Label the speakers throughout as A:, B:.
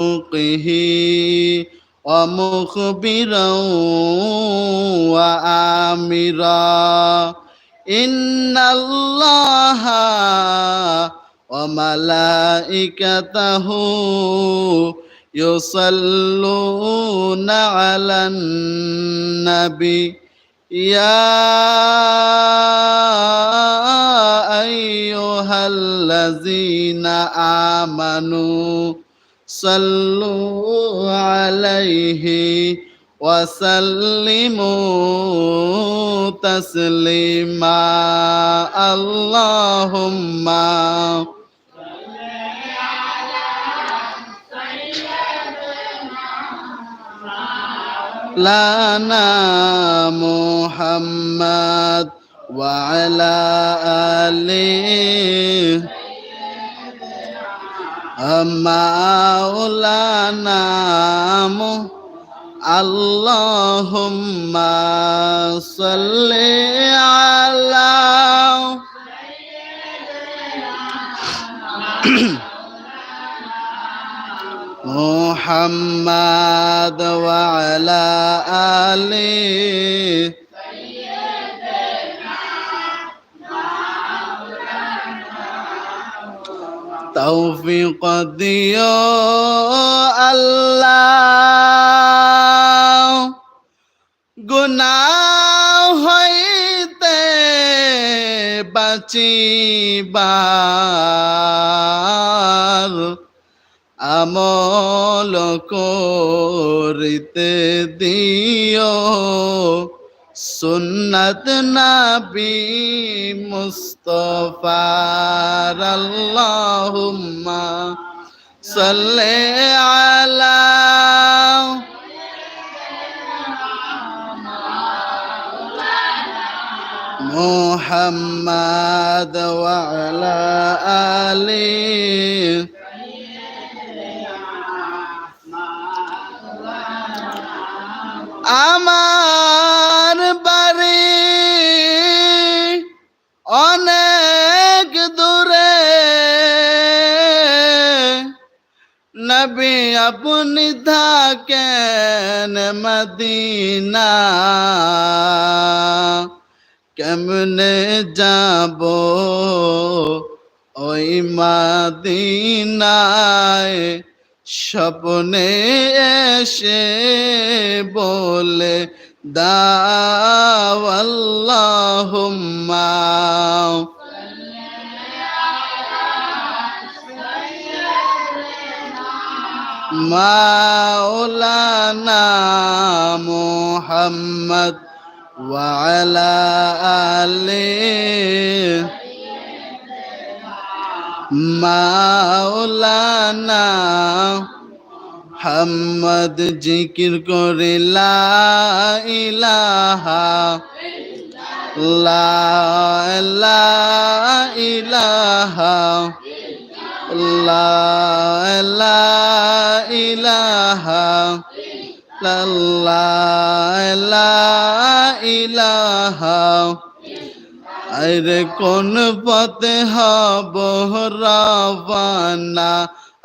A: خلقه ومخبرا وآمرا إن الله وملائكته يصلون على النبي يا أيها الذين آمنوا صلوا عليه وسلموا تسليما. اللهم لنا محمد وعلى آله مولانا اللهم صل على محمد وعلى آله তৌফিক দিও আল্লাহ গুনাহ হইতে বাঁচিবার আমল করিতে দিও। সুন্নত নবী মুস্তফার আল্লাহুম্মা সাল্লি আলা محمد وعلى آله আমার আপনি থাকেন মদিনা কেমনে যাব ওই মাদিনায় স্বপ্নে এসে বলে দাওয়াল্লাহুম্মা মাওলানা মুহাম্মদ وعلى آله মাওলানা হাম্মদ জিকির করে লা ইলাহা লা লা ইলাহা আরে কোন পথে হব রাবানা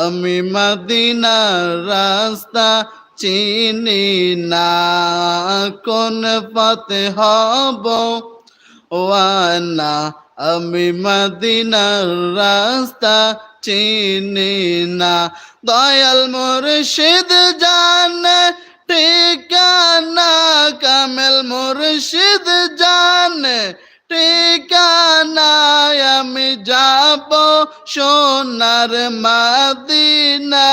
A: আমি মদিনার রাস্তা চিনি না। কোন পথে হব ওয়ানা আমি মদিনার রাস্তা চিনি না। দয়াল মুর্শিদ জানে ঠিকানা, কামেল মুর্শিদ জানে ঠিকানায় আমি যাব সোনার মাদিনা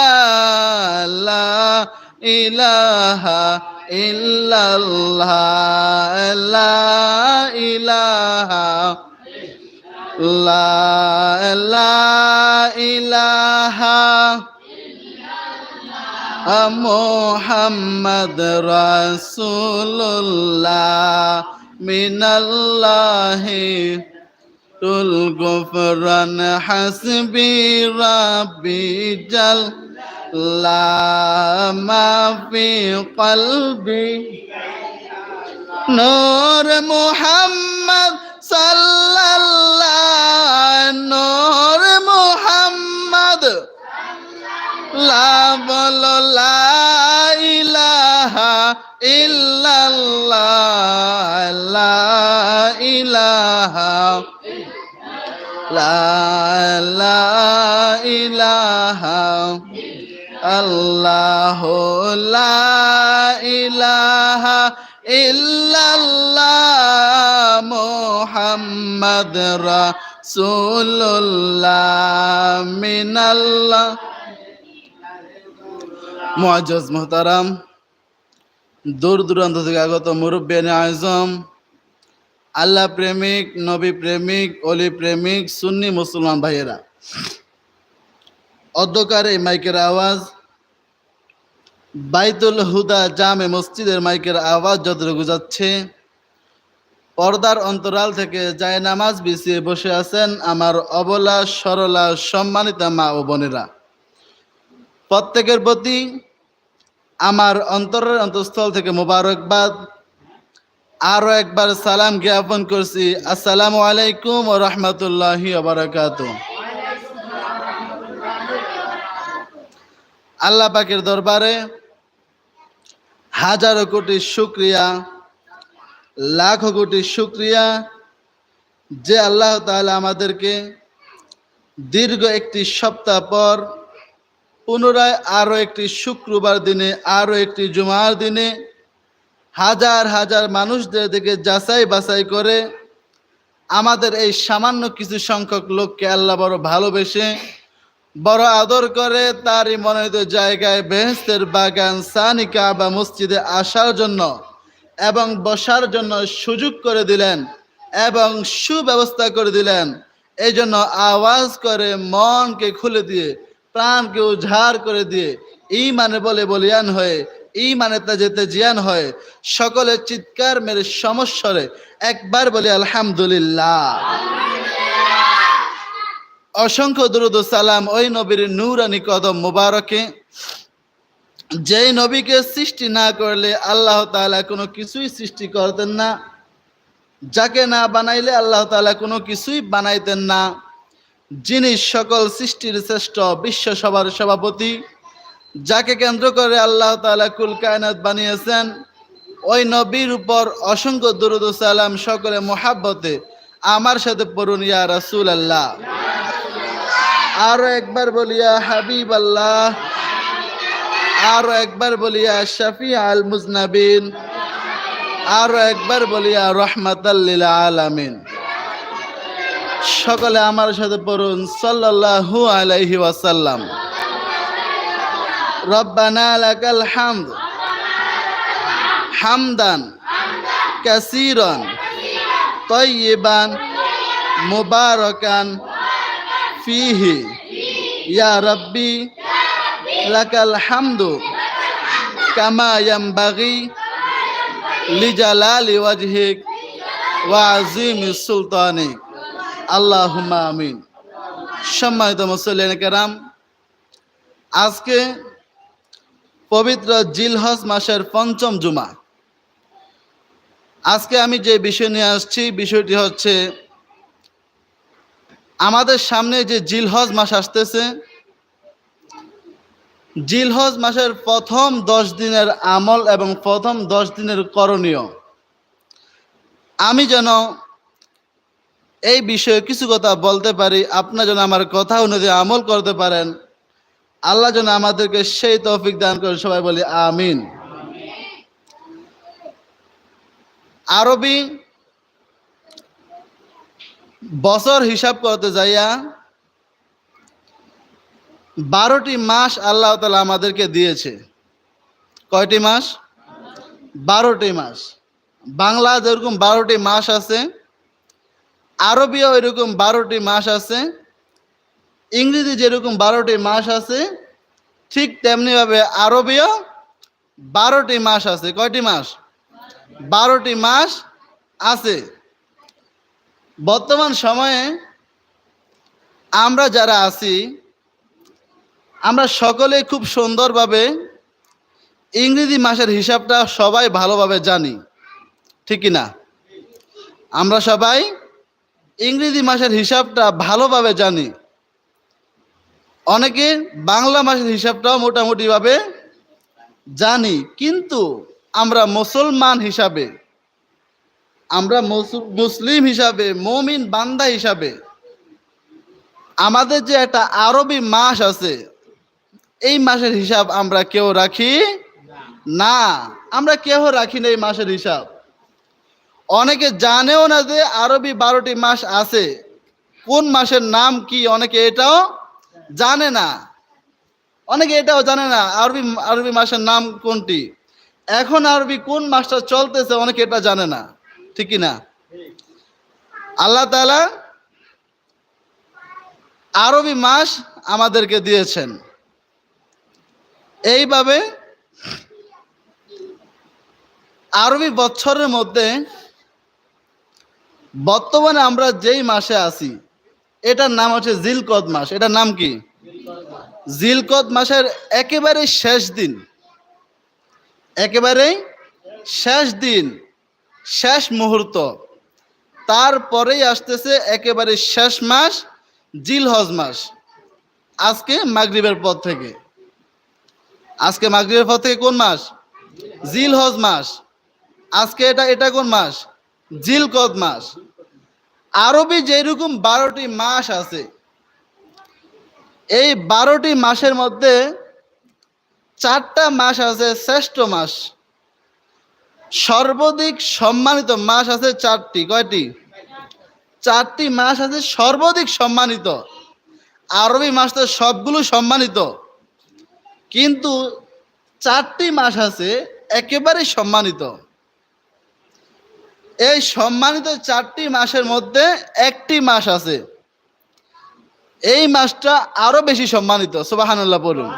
A: ইলাহা ইল্লাল্লাহ ইলাহা মোহাম্মদ রাসূলুল্লাহ মিনাল্লাহি তুল গুফরান হাসবি রাব্বি জাল লা মা ফি কলবি। নূর মুহাম্মদ সাল্লাল্লাহ মুহাম্মদ। লা বল ইল্লাল্লাহ লা ইলাহা লা লা ইলাহা আল্লাহ লা ইলাহা ইল্লাল্লাহ। মুহাম্মদ রাসূলুল্লাহ মিনাল্লাহ। মুআজ্জাজ মুহতারাম দূর দূরান্ত থেকে আগত মুরব্বিয়ান আজম, আল্লাহ প্রেমিক, নবী প্রেমিক, অলি প্রেমিক, সুন্নি মুসলমান ভাইয়েরা। অধ্যকার এই মাইকের আওয়াজ, বাইতুল হুদা জামে মসজিদের মাইকের আওয়াজ যতটুকু যাচ্ছে পর্দার অন্তরাল থেকে যায় নামাজ বিছিয়ে বসে আছেন আমার অবলা, সরলা, সম্মানিতা মা ও বোনেরা। প্রত্যেকের প্রতি আমার অন্তরের অন্তঃস্থল থেকে মোবারকবাদ। আরও একবার সালাম জ্ঞাপন করছি। আসসালামু আলাইকুম ও রহমতুল্লাহি বারাকাত। আল্লাহ পাকের দরবারে হাজারো কোটি শুক্রিয়া। লাখো কোটি শুক্রিয়া যে আল্লাহ তাহলে আমাদেরকে দীর্ঘ একটি সপ্তাহ পর পুনরায় আরও একটি শুক্রবার দিনে আরও একটি জুমার দিনে হাজার হাজার মানুষদের দিকে যাচাই বাছাই করে আমাদের এই সামান্য কিছু সংখ্যক লোককে আল্লাহ বড় ভালোবেসে, বড় আদর করে তারই মনোনীত জায়গায় বেহেস্তের বাগান সানিকা বা মসজিদে আসার জন্য এবং বসার জন্য সুযোগ করে দিলেন এবং সুব্যবস্থা করে দিলেন। এই জন্য আওয়াজ করে মনকে খুলে দিয়ে, প্রাণকে উজাড় করে দিয়ে এই মানে বলে বলিয়ান হয়ে এই মানে তা যেতে জিয়ান হয় সকলে চিৎকার মেরে সমস্যরে একবার বলি আলহামদুলিল্লাহ। অসংখ্য দুরুদ সালাম ওই নবীর নূরানি কদম মুবারকে যেই নবীকে সৃষ্টি না করলে আল্লাহ তাআলা কোনো কিছুই সৃষ্টি করতেন না। যাকে না বানাইলে আল্লাহ তাআলা কোনো কিছুই বানাইতেন না। যিনি সকল সৃষ্টির শ্রেষ্ঠ বিশ্ব সভার সভাপতি, যাকে কেন্দ্র করে আল্লাহ তাআলা কুল কায়নাত বানিয়েছেন, ওই নবীর উপর অসংখ্য দুরুদ সালাম সকলে মোহাব্বতে আমার সাথে পড়ুন ইয়া রাসূল আল্লাহ আরও একবার বলিয়া হাবিব আল্লাহ আরও একবার বলিয়া শাফি আল মুজনাবিন আরও একবার বলিয়া রহমাতাল্লিল আলামিন সকলে আমার সাথে পড়ুন, সাল্লাল্লাহু আলাইহি ওয়াসাল্লাম। রব্বানা লাকাল হামদ হামদান কাসীরান তয়্যিবান মুবারাকান ফিহি। ইয়া রাব্বি লাকাল হামদু কামা ইয়ামবাগি লিজালালি ওয়াজহিক ওয়া আযীমি সুলতানিক আল্লাহুম্মা আমিন। সম্মানিত মুসল্লিন কেরাম, আজকে পবিত্র জিলহজ মাসের পঞ্চম জুমা। আজকে আমি যে বিষয় নিয়ে আসছি, বিষয়টি হচ্ছে আমাদের সামনে যে জিলহজ মাস আসতেছে জিলহজ মাসের প্রথম দশ দিনের আমল এবং প্রথম দশ দিনের করণীয়। আমি যেন এই বিষয়ে কিছু কথা বলতে পারি, আপনার যেন আমার কথা অনুযায়ী আমল করতে পারেন। আল্লাহ যেন আমাদেরকে সেই তৌফিক দান করে সবাই বলি আমিন। আরবি বছর হিসাব করতে যাইয়া বারোটি মাস আল্লাহ তালা আমাদেরকে দিয়েছে। কয়টি মাস? বারোটি মাস। বাংলা যেরকম বারোটি মাস আছে, আরবিও এরকম বারোটি মাস আছে, ইংরেজি যেরকম বারোটি মাস আছে, ঠিক তেমনিভাবে আরবীয় বারোটি মাস আছে। কয়টি মাস? বারোটি মাস আছে। বর্তমান সময়ে আমরা যারা আছি আমরা সকলে খুব সুন্দরভাবে ইংরেজি মাসের হিসাবটা সবাই ভালোভাবে জানি, ঠিক না? আমরা সবাই ইংরেজি মাসের হিসাবটা ভালোভাবে জানি। অনেকে বাংলা মাসের হিসাবটাও মোটামুটিভাবে জানি, কিন্তু আমরা মুসলমান হিসাবে, আমরা মুসলিম হিসাবে, মমিন বান্দা হিসাবে, আমাদের যে একটা আরবি মাস আছে এই মাসের হিসাব আমরা কেউ রাখি না। আমরা কেউ রাখি না এই মাসের হিসাব। অনেকে জানেও না যে আরবি বারোটি মাস আছে। কোন মাসের নাম কি অনেকে এটাও জানে না। অনেকে এটাও জানে না আরবি আরবি মাসের নাম কোনটি। এখন আরবি কোন মাসটা চলতেছে অনেকে এটা জানে না। ঠিক না আল্লাহ তালা আরবি মাস আমাদেরকে দিয়েছেন। এইভাবে আরবি বছরের মধ্যে বর্তমানে আমরা যেই মাসে আছি, এটার নাম হচ্ছে জিলকদ মাস। এটার নাম কি? জিলকদ মাসের একেবারে শেষ দিন। একেবারে শেষ দিন, শেষ মুহূর্ত। তারপরেই আসতেছে একেবারে শেষ মাস, জিলহজ মাস। আজকে মাগরিবের পর থেকে। আজকে মাগরিবের পর থেকে কোন মাস? জিলহজ মাস। আজকে এটা এটা কোন মাস? জিলকদ মাস। আরবি যেরকম বারোটি মাস আছে, এই বারোটি মাসের মধ্যে চারটা মাস আছে শ্রেষ্ঠ মাস। সর্বাধিক সম্মানিত মাস আছে চারটি, কয়টি? চারটি মাস আছে সর্বাধিক সম্মানিত। আরবি মাস তো সবগুলো সম্মানিত। কিন্তু চারটি মাস আছে একেবারে সম্মানিত। এই সম্মানিত চারটি মাসের মধ্যে একটি মাস আছে। এই মাসটা আরও বেশি সম্মানিত সুবাহান্লাহ বলুন।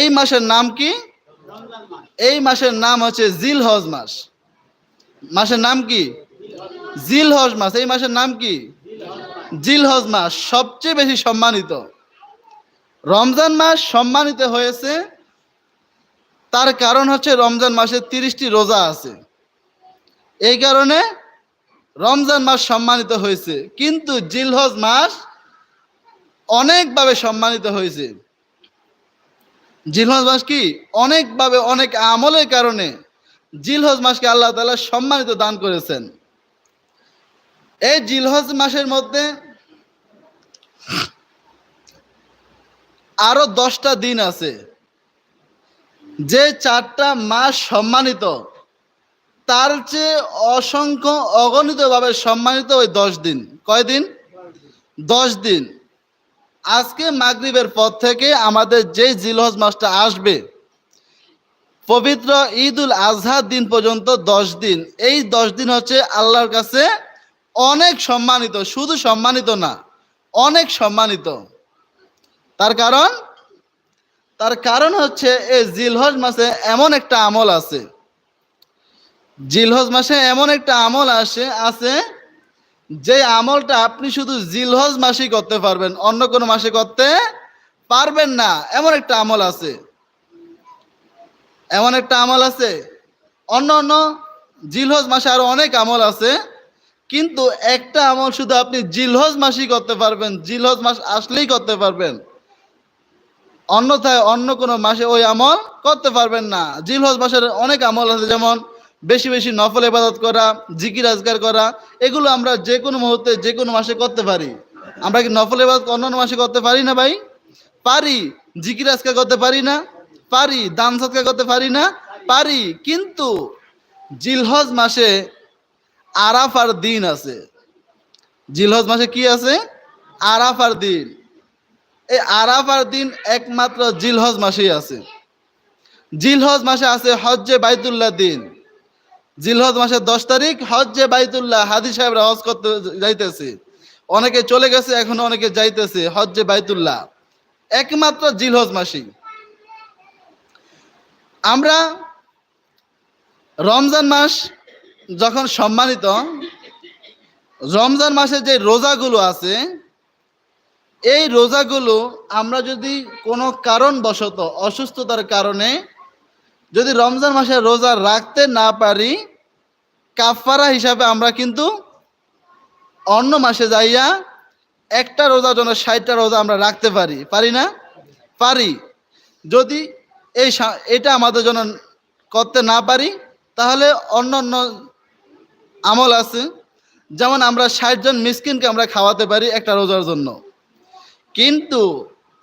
A: এই মাসের নাম কি? এই মাসের নাম হচ্ছে জিল হজ মাস। মাসের নাম কি? জিলহজ মাস। এই মাসের নাম কি? জিলহজ মাস। সবচেয়ে বেশি সম্মানিত। রমজান মাস সম্মানিত হয়েছে। তার কারণ হচ্ছে রমজান মাসে তিরিশটি রোজা আছে। এই কারণে রমজান মাস সম্মানিত হয়েছে। কিন্তু জিলহজ মাস অনেকভাবে সম্মানিত হয়েছে। জিলহজ মাস কি অনেকভাবে অনেক আমলের কারণে জিলহজ মাসকে আল্লাহ তালা সম্মানিত দান করেছেন। এই জিলহজ মাসের মধ্যে আরও দশটা দিন আছে। যে চারটা মাস সম্মানিত, তার চেয়ে অসংখ্য অগণিতভাবে সম্মানিত ওই দশ দিন। কয় দিন? দশ দিন। আজকে মাগরিবের পর থেকে আমাদের যে জিলহজ মাসটা আসবে, পবিত্র ঈদ উল আজহার দিন পর্যন্ত দশ দিন। এই দশ দিন হচ্ছে আল্লাহর কাছে অনেক সম্মানিত, শুধু সম্মানিত না, অনেক সম্মানিত। তার কারণ? তার কারণ হচ্ছে এই জিলহজ মাসে এমন একটা আমল আছে। জিলহজ মাসে এমন একটা আমল আসে, আছে যে আমলটা আপনি শুধু জিলহজ মাসেই করতে পারবেন, অন্য কোনো মাসে করতে পারবেন না। এমন একটা আমল আছে। এমন একটা আমল আছে। অন্য অন্য জিলহজ মাসে আরও অনেক আমল আছে, কিন্তু একটা আমল শুধু আপনি জিলহজ মাসেই করতে পারবেন, জিলহজ মাস আসলেই করতে পারবেন। অন্যথায় অন্য কোনো মাসে ওই আমল করতে পারবেন না। জিলহজ মাসের অনেক আমল আছে, যেমন বেশি বেশি নফল ইবাদত করা, জিকির আজগার করা, এগুলো আমরা যে কোনো মুহূর্তে, যে কোনো মাসে করতে পারি। আমরা কি নফল ইবাদত অন্যান্য মাসে করতে পারি না ভাই? পারি, জিকির আজগার করতে পারি না, পারি, দান সৎকার করতে পারি না, পারি, কিন্তু জিলহজ মাসে আরাফার দিন আছে। জিলহজ মাসে কি আছে? আরাফার দিন। এই আরাফার দিন একমাত্র জিলহজ মাসেই আছে। জিলহজ মাসে আছে হজ্জে বাইতুল্লাহ দিন। জিলহজ মাসের দশ তারিখ, হজ্জে বাইতুল্লাহ হাদি সাহেবরা হজ করতে যাইতেছে। অনেকে চলে গেছে, এখনও অনেকে যাইতেছে, হজ্জে বাইতুল্লাহ। একমাত্র জিলহজ মাসেই। আমরা রমজান মাস যখন সম্মানিত, রমজান মাসে যে রোজাগুলো আছে এই রোজাগুলো আমরা যদি কোনো কারণবশত অসুস্থতার কারণে যদি রমজান মাসে রোজা রাখতে না পারি কাফারা হিসাবে আমরা কিন্তু অন্য মাসে যাইয়া একটা রোজার জন্য ষাটটা রোজা আমরা রাখতে পারি। পারি না? পারি। যদি এই এটা আমাদের জন্য করতে না পারি, তাহলে অন্য অন্য আমল আছে। যেমন আমরা ষাট জন মিসকিনকে আমরা খাওয়াতে পারি একটা রোজার জন্য। কিন্তু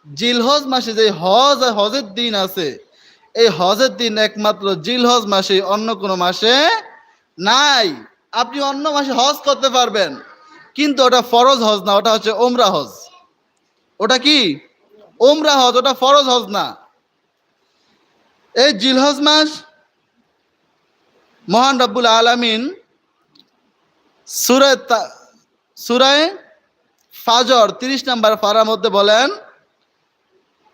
A: জিলহজ মাসে যে হজ, হজের দিন আছে, এই হজের দিন একমাত্র জিলহজ মাসে, অন্য কোনো মাসে নাই। আপনি অন্য মাসে হজ করতে পারবেন, কিন্তু ওটা ফরজ হজ না, ওটা হচ্ছে ওমরা হজ। ওটা কি? ওমরা হজ, ওটা ফরজ হজ না। এই জিলহজ মাস মহান রব্বুল আলামিন সুরায় সুরায় ফাজর তিরিশ নাম্বার ফারার মধ্যে বলেন,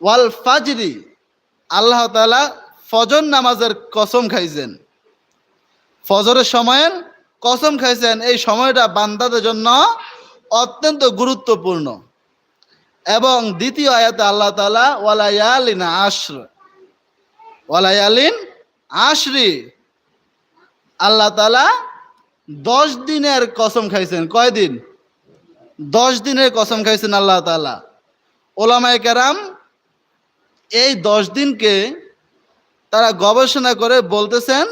A: ওয়াল ফাজরি, আল্লাহ তাআলা ফজর নামাজের কসম খাইছেন। ফজরের সময়ের কসম খাইছেন, এই সময়টা বান্দাদের জন্য অত্যন্ত গুরুত্বপূর্ণ। এবং দ্বিতীয় আয়াতে আল্লাহ তালা ওয়ালায়ালিন আশ্র, ওয়ালায়ালিন আশরি, আল্লাহ তালা দশ দিনের কসম খাইছেন। কয়দিন? দশ দিনের কসম খাইছেন আল্লাহ তাআলা। ওলামায় কেরাম, এই দশ দিনকে তারা গবেষণা করে বলতেছেন,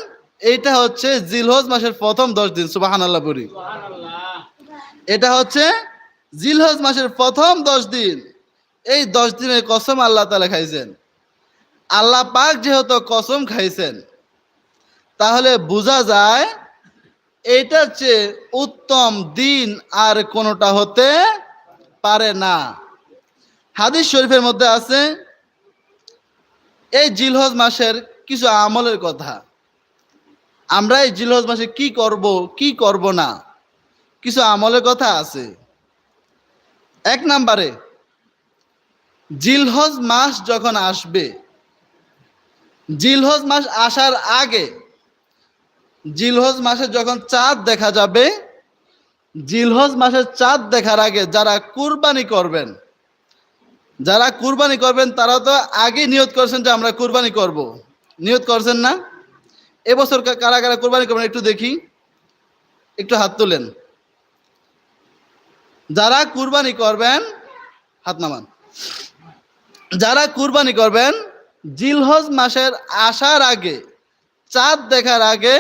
A: এইটা হচ্ছে জিলহজ মাসের প্রথম দশ দিন সুবাহান আল্লাহ বলি এটা হচ্ছে জিলহজ মাসের প্রথম দশ দিন। এই দশ দিনের কসম আল্লাহ তালা খাইছেন। আল্লাহ পাক যেহেতু কসম খাইছেন, তাহলে বোঝা যায় এইটার চেয়ে উত্তম দিন আর কোনোটা হতে পারে না। হাদিস শরীফের মধ্যে আছে, এই জিলহজ মাসের কিছু আমলের কথা। আমরা এই জিলহজ মাসে কি করব কি করব না, কিছু আমলের কথা আছে। এক নাম্বারে, জিলহজ মাস যখন আসবে, জিলহজ মাস আসার আগে জিলহজ মাসে যখন চাঁদ দেখা যাবে, জিলহজ মাসের চাঁদ দেখার আগে যারা কুরবানি করবেন, যারা কুরবানি করবেন, তারা তো আগে নিয়ত করছেন যে আমরা কুরবানি করব। নিয়ত করছেন না? এবছর কারা কারা কুরবানি করবেন একটু দেখি। একটু হাত তুলেন। যারা কুরবানি করবেন, হাত নামান। যারা কুরবানি করবেন, জিলহজ মাসের আসার আগে, চাঁদ দেখার আগে